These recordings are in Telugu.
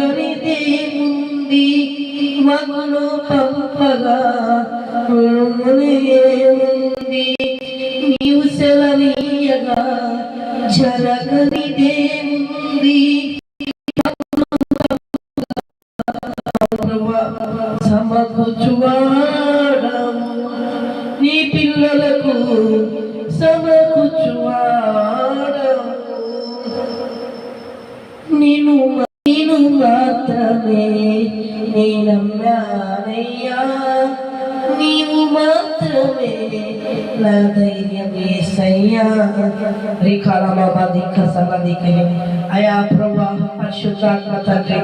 జరగనిదేముంది మగును పంపగా ఏముంది నీవు సెలవీయగా జరగనిదేముంది సమకూచువాడము నీ పిల్లలకు నీ నమ్మానయ్యా నీవు మాత్రమే నా ధైర్యమే సయ్యా రికాలమాదిక సన్నదికని అయా ప్రభా పరిశుద్ధాత్మ తండ్రి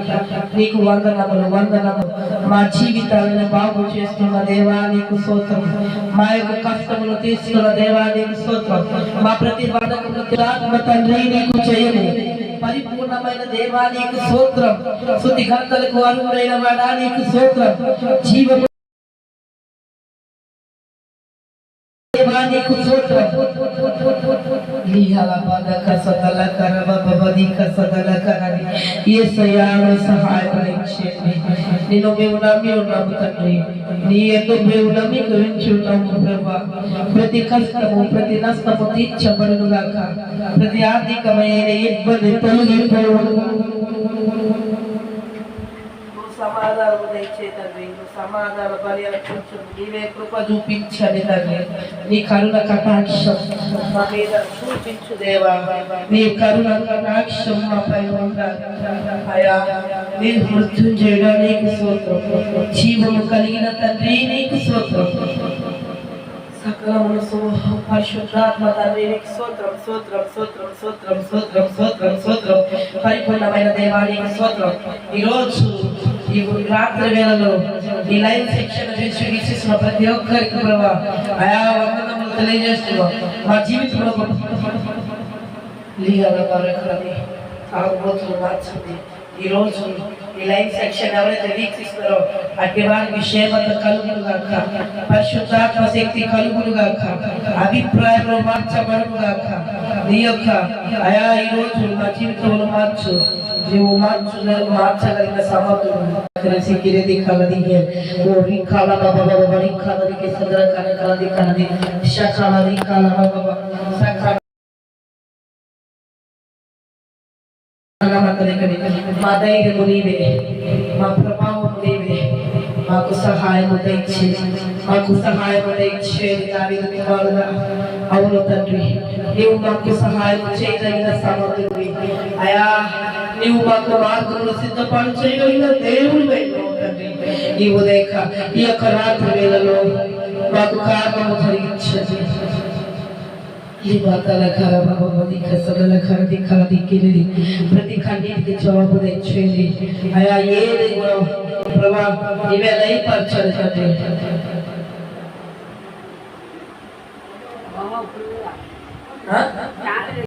నీకు వందనములు వందనము మా జీవితాలను బాగు చేస్తున్న దేవా నీకు స్తోత్రం మా యొక్క కష్టములు తీసుకున్న దేవా నీకు స్తోత్రం మా ప్రతి బంధకులు తండ్రి నీకు చేయలేదు పరిపూర్ణమైన దేవా నీకు సూత్రం శుద్ధి అనుగుణైన వాడా నీకు సూత్రం జీవ దేవా నీకు స్తోత్రం. సహాయపడించండి నేను మేము నమ్మి ఉన్నాము తండ్రి. నీ ఎందు మేము నమ్మి గురించి ఉన్నాము ప్రభా. ప్రతి కష్టము ప్రతి నష్టము తీర్చబడును గాక ప్రతి ఆర్థికమైన ఇబ్బంది తొలగిపోవడం దయచే తండ్రి సమాధాన బలి అర్పించు నీవే కృప చూపించండి తండ్రి. నీ కరుణ కటాక్షం మా మీద చూపించు దేవా. నీ కరుణ కటాక్షం మాపై ఉండాలి. అయా నీ మృత్యుంజయుడా నీకు స్తోత్రం. జీవము కలిగిన తండ్రి నీకు స్తోత్రం. సకలమును పరిశుద్ధాత్మ తండ్రి నీకు స్తోత్రం స్తోత్రం స్తోత్రం స్తోత్రం స్తోత్రం స్తోత్రం స్తోత్రం. పరిపూర్ణమైన దేవానికి స్తోత్రం. ఈరోజు ఈ రాత్రి వేళలో ఈ లైవ్ శిక్షణ చేసి వీక్షిస్తున్న ప్రతి ఒక్కరికి ప్రభా ఆయా వందనములు తెలియజేస్తున్నాం మా జీవితంలో లీగల బరకలని తాగుబోతులు మార్చింది ఈ రోజు ఈ లైవ్ సెక్షన్ ఎవరైతే వీక్షిస్తారో అట్టి వారికి క్షేమత కలుగును గాక పరిశుద్ధాత్మ శక్తి కలుగును గాక అభిప్రాయంలో మార్చబడును గాక నీ యొక్క అయా ఈ రోజు నా జీవితంలో మార్చు నువ్వు మార్చు మార్చగలిగిన సమర్థుడు తెలిసి గిరిది కలది ఓ రికాల బాబా బాబా బడి సదర కల కలది కలది షకాల రికాల బాబా సకాల మా ధైర్యము నీవే మా ప్రభావము నీవే మాకు సహాయము దయచే మాకు సహాయము దయచేది దావిదు కుమారుడా. అవును తండ్రి నీవు మాకు సహాయం చేయగలిగిన సమర్థుడివి. అయా నీవు మాకు మార్గములు సిద్ధపాటు చేయగలిగిన దేవుడు తండ్రి. ఈ ఉదయక ఈ యొక్క రాత్రి వేళలో మాకు కారణము కలిగించండి. ये बात अल खर भगवती खसगल खर दिखा दिकिरी प्रतिखंडित के जवाब दे छेली आया ये रे गुण प्रभा इवे नहीं पर चल जाते। हाँ?